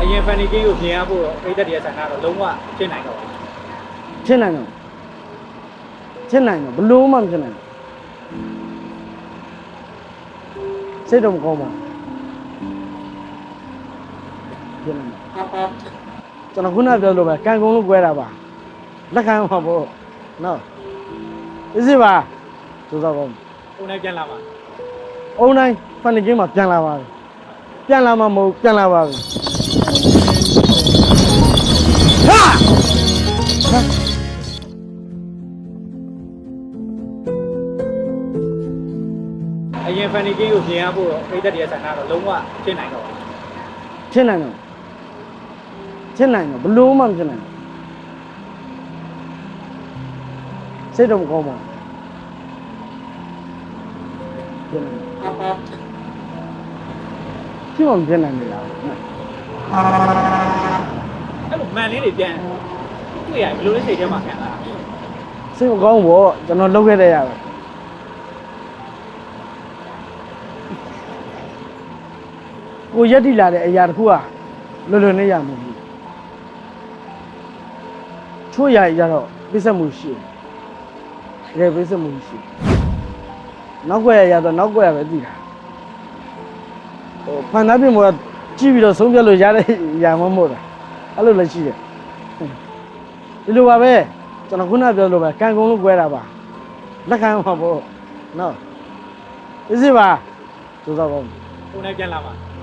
အရင်ဖန်နီကင်းကိုပြင်ရဖို့တော့ပြည်သက်တွေဆန္ဒတော့လုံးဝဖြစ်နိုင်တော့ဘူးဖြစ်နိုင်တော့ဖြစ်နိုင်တော့ဘလို့မှမဖြစ်နိုင်ဘူးစိတ်တော့မကောင်းပါဘူးဖြစ်နိုင်တယ်ကျွန်တော်ခုနပြောလို့ပဲကံကုန်လို့꿰တာပါလက်ခံမှာပေါ့နော်အစ်စီပါသူတော့ကောင်းပုံနဲ့ပြန်လာမှာအုံတိုင်းဖန်နေကင်းမှာပြန်လာပါပြီပြန်လာမှာမဟုတ်ပြန်လာပါပြီ အရင်ဖန်နီကင်းကိုပြင်ရဖို့တော့ပြည်သက်တွေဆန္ဒတော့လုံးဝဖြစ်နိုင်တော့ဘူးဖြစ်နိုင်တော့ဖြစ်နိုင်တော့ဘလို့မှမဖြစ်နိုင်ဘူးစိတ်တော့မကောင်းပါဘူးဖြစ်နိုင်တယ်ဖြစ်မှမဖြစ်နိုင်ဘူးလားအဲ့လိုမန်လေးတွေပြန်တွေ့ရဘယ်လိုလဲစိတ်ထဲမှာခံလာတာစိတ်မကောင်းဘောကျွန်တော်လုပ်ခဲ့တဲ့ရတ ကိုရက်တိလာတဲ့အရာတစ်ခုကလွယ်လွယ်နဲ့ရမှာမဟုတ်ဘူးချို့ရရတော့ပြည့်စက်မှုရှိတယ်တကယ်ပြည့်စက်မှုရှိတယ်နောက်ွယ်ရတော့နောက်ွယ်ရပဲသိတာဟိုဖန်သားပြင်ပေါ်ကကြည့်ပြီးတော့ဆုံးဖြတ်လို့ရတဲ့ຢာမမဟုတ်တာအဲ့လိုလည်းရှိတယ်ဒီလိုပါပဲကျွန်တော်ခုနပြောလို့ပဲကံကုန်လို့꿰တာပါလက်ခံမှာပေါ့နော်သိစီပါသို့တော့ကောင်းပုံနဲ့ပြန်လာမှာ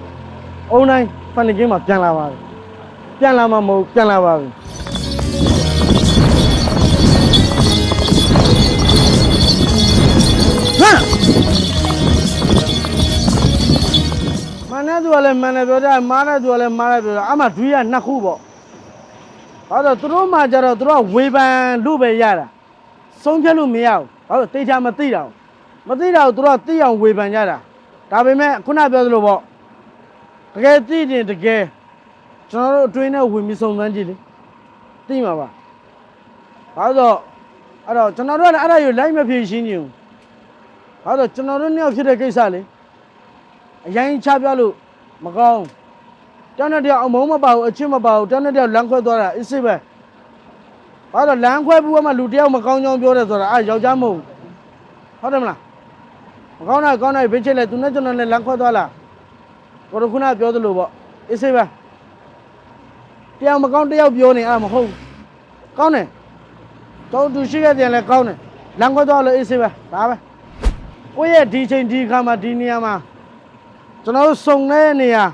အုံတိုင်းဖန်နေကင်းမှာပြန်လာပါပြီပြန်လာမှာမဟုတ်ပြန်လာပါပြီဟမ်မန်နဲ့သူကလည်းမန်နဲ့ပြောကြမားနဲ့သူကလည်းမားနဲ့ပြောကြအမှဒွေးရနှစ်ခုပေါ့ဘာလို့သူတို့မှကြတော့သူတို့ကဝေဖန်လို့ပဲရတာဆုံးဖြတ်လို့မရဘူးဘာလို့တိတ်ချမသိတာဘူးမသိတာကိုသူတို့ကသိအောင်ဝေဖန်ကြတာဒါပေမဲ့ခုနပြောသလိုပေါ့ တကယ်သိတယ်တကယ်ကျွန်တော်တို့အတွင်းနဲ့ဝင်ပြီးစုံစမ်းကြည့်လေသိမှာပါဘာလို့အဲ့တော့ကျွန်တော်တို့ကလည်းအဲ့ဒါယူလိုက်မဖြေရှင်းကြဘူးဘာလို့ကျွန်တော်တို့နှစ်ယောက်ဖြစ်တဲ့ကိစ္စလေအရင်ချပြလို့မကောင်းတောင်းတဲ့တယောက်အမုန်းမပါဘူးအချစ်မပါဘူးတောင်းတဲ့တယောက်လမ်းခွဲသွားတာအစ်စစ်ပဲဘာလို့လမ်းခွဲဘူးမှလူတယောက်မကောင်းကြောင်းပြောတယ်ဆိုတာအဲ့ယောက်ျားမဟုတ်ဘူးဟုတ်တယ်မလားမကောင်းတာကောင်းတာဘေးချစ်လဲသူနဲ့ကျွန်တော်နဲ့လမ်းခွဲသွားလား ကိုရခုနပြောသလိုပေါ့အေးစေးပဲတယောက်မကောင်းတယောက်ပြောနေအဲ့ဒါမဟုတ်ဘူးကောင်းတယ်တော့သူရှိခဲ့တယ်လဲကောင်းတယ်လမ်းခွဲသွားလို့အေးစေးပဲဒါပဲကိုယ့်ရဲ့ဒီချိန်ဒီခါမှာဒီနေရာမှာကျွန်တော်တို့စုံတဲ့နေရာ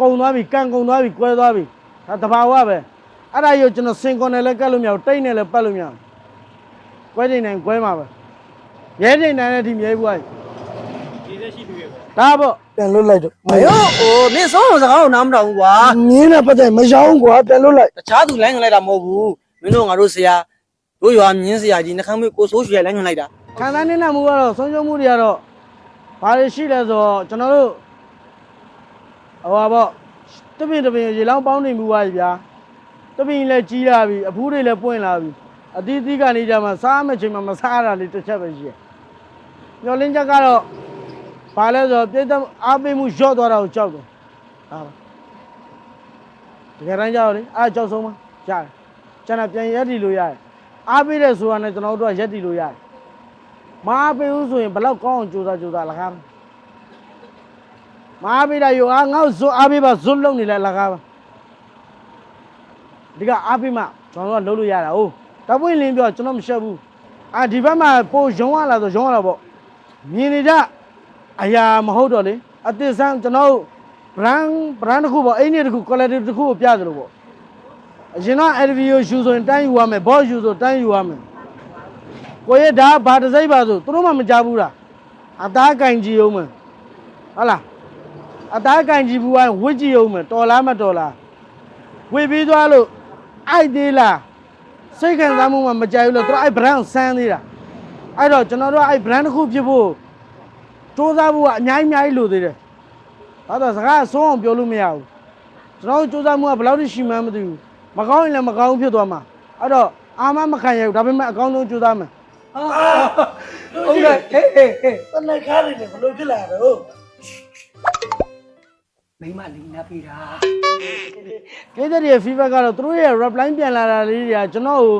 ကုံသွားပြီကန်ကုံသွားပြီကွဲသွားပြီဒါတဘာဝပဲအဲ့ဒါကြီးကိုကျွန်တော်စင်ကွန်နဲ့လည်းကတ်လို့မရဘူးတိတ်နဲ့လည်းပတ်လို့မရဘူးကွဲနေနိုင်ကွဲမှာပဲရဲနေနိုင်တဲ့ဒီမြဲဘူးကဒီသက်ရှိသူရဲ့ပေါ့ဒါပေါ့ ပြန်လွတ်လိုက်တော့မယောဟိုမင်းဆုံးစကားကိုနားမတော်ဘူးကွာမင်းနဲ့ပတ်သက်မရောကွာပြန်လွတ်လိုက်တခြားသူလိုင်းညွှန်လိုက်တာမဟုတ်ဘူးမင်းတို့ငါတို့ဆရာတို့ရွာမြင်းဆရာကြီးနှခမ်းမေးကိုစိုးရွှေလိုင်းညွှန်လိုက်တာခံစားနေမှုကတော့ဆုံးရှုံးမှုတွေကတော့ဘာတွေရှိလဲဆိုတော့ကျွန်တော်တို့ဟိုပါပေါ့တပင်တပင်ရေလောင်းပေါင်းနေမှုပါဗျာတပင်လည်းကြီးလာပြီအဖူးတွေလည်းပွင့်လာပြီအသီးသီးကနေကြမှာစားမချိန်မှာမစားရတာလေးတစ်ချက်ပဲရှိတယ်ညှော်လင်းချက်ကတော့ ဘာလဲဆိုတော့ပြည့်တဲ့အားပေးမှုလျော့သွားတာကိုကြောက်တယ်ဟာပါတကယ်တမ်းကြောက်လေအားကြောက်ဆုံးမရတယ်ကျွန်တော်ပြန်ရက်တည်လို့ရတယ်အားပေးတယ်ဆိုတာနဲ့ကျွန်တော်တို့ကရက်တည်လို့ရတယ်မအားပေးဘူးဆိုရင်ဘယ်လောက်ကောင်းအောင်ကြိုးစားကြိုးစားလကားမမအားပေးတာယူအားငါ့ကိုဇွတ်အားပေးပါဇွတ်လုံနေလဲလကားပါဒီကအားပေးမှကျွန်တော်တို့ကလုံးလို့ရတာဟုတ်တပွင့်လင်းပြောကျွန်တော်မရှက်ဘူးအာဒီဘက်မှာပို့ရုံးရလာဆိုရုံးရလာပေါ့မြင်နေကြ အရာမဟုတ်တော့လေအသစ်ဆန်းကျွန်တော်တို့ brand brand တစ်ခုပေါ့အဲ့ဒီတစ်ခု quality တစ်ခုကိုပြသလိုပေါ့အရင်တော့ LVO ရှူဆိုရင်တန်းယူရမယ် boss ရှူဆိုတန်းယူရမယ်ကိုရဲ့ဒါဘာတစ်စိမ့်ပါဆိုသူတို့မှမကြဘူးလားအသားကင်ကြည့်အောင်မယ်ဟုတ်လားအသားကင်ကြည့်ဘူးဝိုင်းဝစ်ကြည့်အောင်မယ်တော်လားမတော်လားဝေပြီးသွားလို့အိုက်သေးလားစိတ်ခံစားမှုမှမကြိုက်ဘူးလို့သူတို့အဲ့ brand ဆန်းသေးတာအဲ့တော့ကျွန်တော်တို့အဲ့ brand တစ်ခုဖြစ်ဖို့ စူးစမ်းဖို့ကအများကြီးအများကြီးလိုသေးတယ်ဘာလို့စကားအဆုံးအောင်ပြောလို့မရဘူးကျွန်တော်တို့စူးစမ်းမှုကဘယ်လောက်ထိရှိမှန်းမသိဘူးမကောင်းရင်လည်းမကောင်းဘူးဖြစ်သွားမှာအဲ့တော့အာမမခံရဘူးဒါပေမဲ့အကောင်းဆုံးစူးစမ်းမယ်ဟုတ်ကဲ့ဟေးဟေးဟေးတနက်ခါနေဘလို့ဖြစ်လာတော့မိမလိန်နာပေးတာပြည်သက်တွေရဲ့ feedback ကတော့သူတို့ရဲ့ reply ပြန်လာတာလေးတွေကကျွန်တော်ကို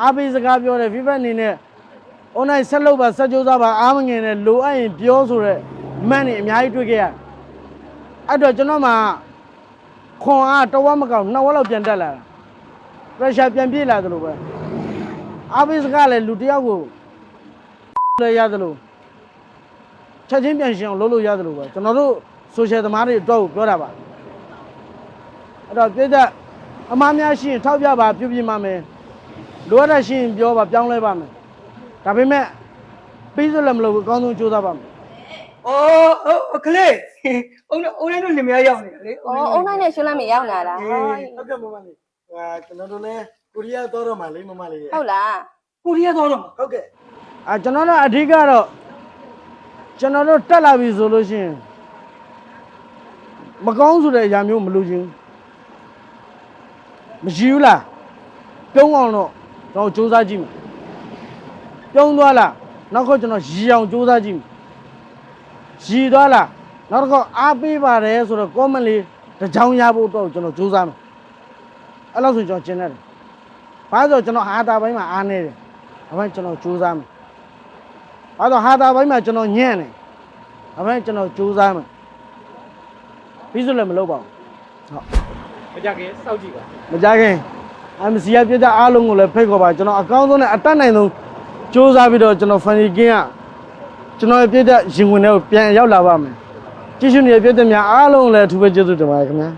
အားပေးစကားပြောတယ် feedback အနေနဲ့ online ဆက်လုပ်ပါဆက်ကြိုးစားပါအားမငင်နဲ့လိုအပ်ရင်ပြောဆိုတဲ့ man တွေအများကြီးတွေ့ခဲ့ရတယ်အဲ့တော့ကျွန်တော်မှခွန်အားတဝက်မကောက်နှစ်ဝက်လောက်ပြန်တက်လာတာ pressure ပြန်ပြေးလာသလိုပဲအားပေးစကားလည်းလူတစ်ယောက်ကိုလည်းရသလိုချက်ချင်းပြန်ရှင်းအောင်လုပ်လို့ရသလိုပဲကျွန်တော်တို့ social သမားတွေအတွက်ကိုပြောတာပါအဲ့တော့ပြည့်တဲ့အမားများရှိရင်ထောက်ပြပါပြုပြမှာမယ်လိုအပ်တဲ့ရှိရင်ပြောပါပြောင်းလဲပါမယ် ဒါပေမဲ့ပြီးစလည်းမလုပ်ဘူးအကောင်းဆုံးကြိုးစားပါမယ်အော်အော်ကလေးအုံအုံနဲ့တို့လင်မယားရောက်နေတာလေ။အော်အုံနိုင်နဲ့ရွှေလမ်းမရောက်လာတာဟုတ်ကဲ့မမလေးဟာကျွန်တော်တို့လည်းကိုရီးယားသွားတော့မှလေးမမလေး။ဟုတ်လားကိုရီးယားသွားတော့မှာဟုတ်ကဲ့အာကျွန်တော်တို့အဓိကတော့ကျွန်တော်တို့တက်လာပြီဆိုလို့ရှိရင်မကောင်းဆိုတဲ့အရာမျိုးမလုပ်ချင်ဘူးမရှိဘူးလားပြုံးအောင်တော့ကျွန်တော်စူးစမ်းကြည့်မယ် ပြုံးသွားလားနောက်ခေါက်ကျွန်တော်ရီအောင်စူးစမ်းကြည့်မယ်ရီသွားလားနောက်တစ်ခေါက်အားပေးပါတယ်ဆိုတော့ comment လေးတစ်ချောင်းရဖို့တော့ကျွန်တော်စူးစမ်းမယ်အဲ့လောက်ဆိုကျွန်တော်ကျင်တယ်ဘာလို့လဲဆိုတော့ကျွန်တော်ဟာတာပိုင်းမှာအားနေတယ်ဒါပေမဲ့ကျွန်တော်စူးစမ်းမယ်ဘာလို့ဟာတာပိုင်းမှာကျွန်တော်ညံ့တယ်ဒါပေမဲ့ကျွန်တော်စူးစမ်းမယ်ပြီးဆိုလည်းမလုပ်ပါဘူးဟုတ်မကြခင်စောက်ကြည့်ပါမကြခင် MC ရပြကြအားလုံးကိုလည်းဖိတ်ခေါ်ပါကျွန်တော်အကောင်းဆုံးနဲ့အတတ်နိုင်ဆုံး စူးစမ်းပြီးတော့ကျွန်တော် funny game ကကျွန်တော်ရဲ့ပြည့်တဲ့ရင်ဝင်တွေကိုပြန်ရောက်လာပါမယ်ကြည့်ရှုနေတဲ့ပြည့်တဲ့များအားလုံးကိုလည်းအထူးပဲကျေးဇူးတင်ပါတယ်ခင်ဗျာ